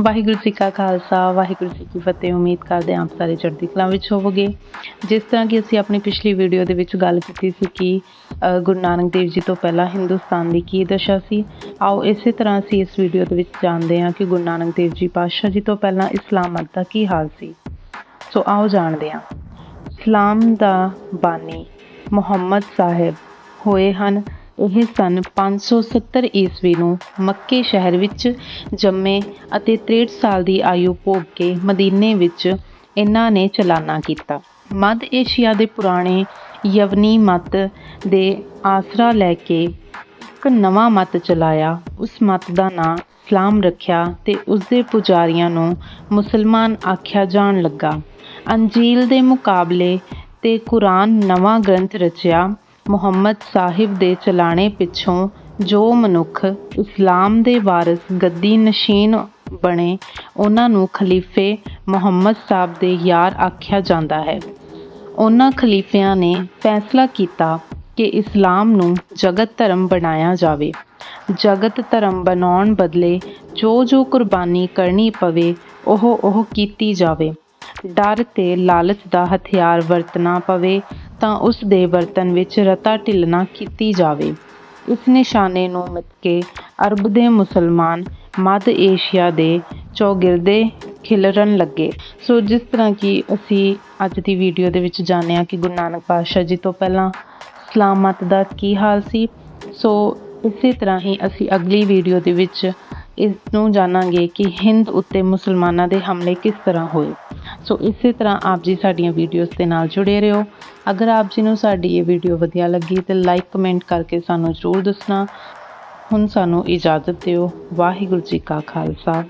ਵਾਹਿਗੁਰੂ ਜੀ ਕਾ ਖਾਲਸਾ, ਵਾਹਿਗੁਰੂ ਜੀ ਕੀ ਫਤਿਹ। ਉਮੀਦ ਕਰਦੇ ਹਾਂ ਆਪ ਸਾਰੇ ਚੜ੍ਹਦੀ ਕਲਾ ਵਿੱਚ ਹੋਵੋਗੇ। ਜਿਸ ਤਰ੍ਹਾਂ ਕਿ ਅਸੀਂ ਆਪਣੀ ਪਿਛਲੀ ਵੀਡੀਓ ਦੇ ਵਿੱਚ ਗੱਲ ਕੀਤੀ ਸੀ ਕਿ ਗੁਰੂ ਨਾਨਕ ਦੇਵ ਜੀ ਤੋਂ ਪਹਿਲਾਂ ਹਿੰਦੁਸਤਾਨ ਦੀ ਕੀ ਦਸ਼ਾ ਸੀ। ਆਓ ਇਸੇ ਤਰ੍ਹਾਂ ਅਸੀਂ ਇਸ ਵੀਡੀਓ ਦੇ ਵਿੱਚ ਜਾਣਦੇ ਹਾਂ ਕਿ ਗੁਰੂ ਨਾਨਕ ਦੇਵ ਜੀ ਪਾਤਸ਼ਾਹ ਜੀ ਤੋਂ ਪਹਿਲਾਂ ਇਸਲਾਮ ਮਤ ਦਾ ਕੀ ਹਾਲ ਸੀ। ਸੋ ਆਓ ਜਾਣਦੇ ਹਾਂ। ਇਸਲਾਮ ਦਾ ਬਾਨੀ ਮੁਹੰਮਦ ਸਾਹਿਬ ਹੋਏ ਹਨ। ਇਹ ਸਨ 570 ਈਸਵੀ ਨੂੰ ਮੱਕੇ ਸ਼ਹਿਰ ਵਿੱਚ ਜੰਮੇ ਅਤੇ 63 ਸਾਲ ਦੀ ਆਯੂ ਭੋਗ ਕੇ ਮਦੀਨੇ ਵਿੱਚ ਇਹਨਾਂ ਨੇ ਚਲਾਨਾ ਕੀਤਾ। ਮੱਧ ਏਸ਼ੀਆ ਦੇ ਪੁਰਾਣੇ ਯਵਨੀ ਮਤ ਦੇ ਆਸਰਾ ਲੈ ਕੇ ਇੱਕ ਨਵਾਂ ਮਤ ਚਲਾਇਆ। ਉਸ ਮਤ ਦਾ ਨਾਂ ਇਸਲਾਮ ਰੱਖਿਆ ਤੇ ਉਸ ਦੇ ਪੁਜਾਰੀਆਂ ਨੂੰ ਮੁਸਲਮਾਨ ਆਖਿਆ ਜਾਣ ਲੱਗਾ। ਅੰਜੀਲ ਦੇ ਮੁਕਾਬਲੇ ਤੇ ਕੁਰਾਨ ਨਵਾਂ ਗ੍ਰੰਥ ਰਚਿਆ ਮੁਹੰਮਦ ਸਾਹਿਬ ਦੇ ਚਲਾਣੇ ਪਿੱਛੋਂ ਜੋ ਮਨੁੱਖ ਇਸਲਾਮ ਦੇ ਵਾਰਿਸ ਗੱਦੀ ਨਸ਼ੀਨ ਬਣੇ, ਉਹਨਾਂ ਨੂੰ ਖਲੀਫੇ ਮੁਹੰਮਦ ਸਾਹਿਬ ਦੇ ਯਾਰ ਆਖਿਆ ਜਾਂਦਾ ਹੈ। ਉਹਨਾਂ ਖਲੀਫਿਆਂ ਨੇ ਫੈਸਲਾ ਕੀਤਾ ਕਿ ਇਸਲਾਮ ਨੂੰ ਜਗਤ ਧਰਮ ਬਣਾਇਆ ਜਾਵੇ। ਜਗਤ ਧਰਮ ਬਣਾਉਣ ਬਦਲੇ ਜੋ ਜੋ ਕੁਰਬਾਨੀ ਕਰਨੀ ਪਵੇ, ਉਹ ਉਹ ਕੀਤੀ ਜਾਵੇ। ਡਰ ਤੇ ਲਾਲਚ ਦਾ ਹਥਿਆਰ ਵਰਤਣਾ ਪਵੇ ਤਾਂ ਉਸ ਦੇ ਵਰਤਨ ਵਿੱਚ ਰਤਾ ਢਿੱਲਣਾ ਕੀਤੀ ਜਾਵੇ। ਇਸ ਨਿਸ਼ਾਨੇ ਨੂੰ ਮਿੱਥ ਕੇ ਅਰਬ ਦੇ ਮੁਸਲਮਾਨ ਮੱਧ ਏਸ਼ੀਆ ਦੇ ਚੌਗਿਰਦੇ ਖਿਲਰਨ ਲੱਗੇ। ਸੋ ਜਿਸ ਤਰ੍ਹਾਂ ਕਿ ਅਸੀਂ ਅੱਜ ਦੀ ਵੀਡੀਓ ਦੇ ਵਿੱਚ ਜਾਣਿਆ ਕਿ ਗੁਰੂ ਨਾਨਕ ਪਾਤਸ਼ਾਹ ਜੀ ਤੋਂ ਪਹਿਲਾਂ ਸਲਾਮਤ ਦਾ ਕੀ ਹਾਲ ਸੀ। ਸੋ ਇਸੇ ਤਰ੍ਹਾਂ ਹੀ ਅਸੀਂ ਅਗਲੀ ਵੀਡੀਓ ਦੇ ਵਿੱਚ ਇਸ ਨੂੰ ਜਾਣਾਂਗੇ ਕਿ ਹਿੰਦ ਉੱਤੇ ਮੁਸਲਮਾਨਾਂ ਦੇ ਹਮਲੇ ਕਿਸ ਤਰ੍ਹਾਂ ਹੋਏ। ਸੋ ਇਸੇ ਤਰ੍ਹਾਂ ਆਪ ਜੀ ਸਾਡੀਆਂ ਵੀਡੀਓਜ਼ ਦੇ ਨਾਲ ਜੁੜੇ ਰਹੋ। ਅਗਰ ਆਪ ਜੀ ਨੂੰ ਸਾਡੀ ਇਹ ਵੀਡੀਓ ਵਧੀਆ ਲੱਗੀ ਤੇ ਲਾਈਕ ਕਮੈਂਟ ਕਰਕੇ ਸਾਨੂੰ ਜ਼ਰੂਰ ਦੱਸਣਾ। ਹੁਣ ਸਾਨੂੰ ਇਜਾਜ਼ਤ ਦਿਓ। ਵਾਹਿਗੁਰੂ ਜੀ ਕਾ ਖਾਲਸਾ।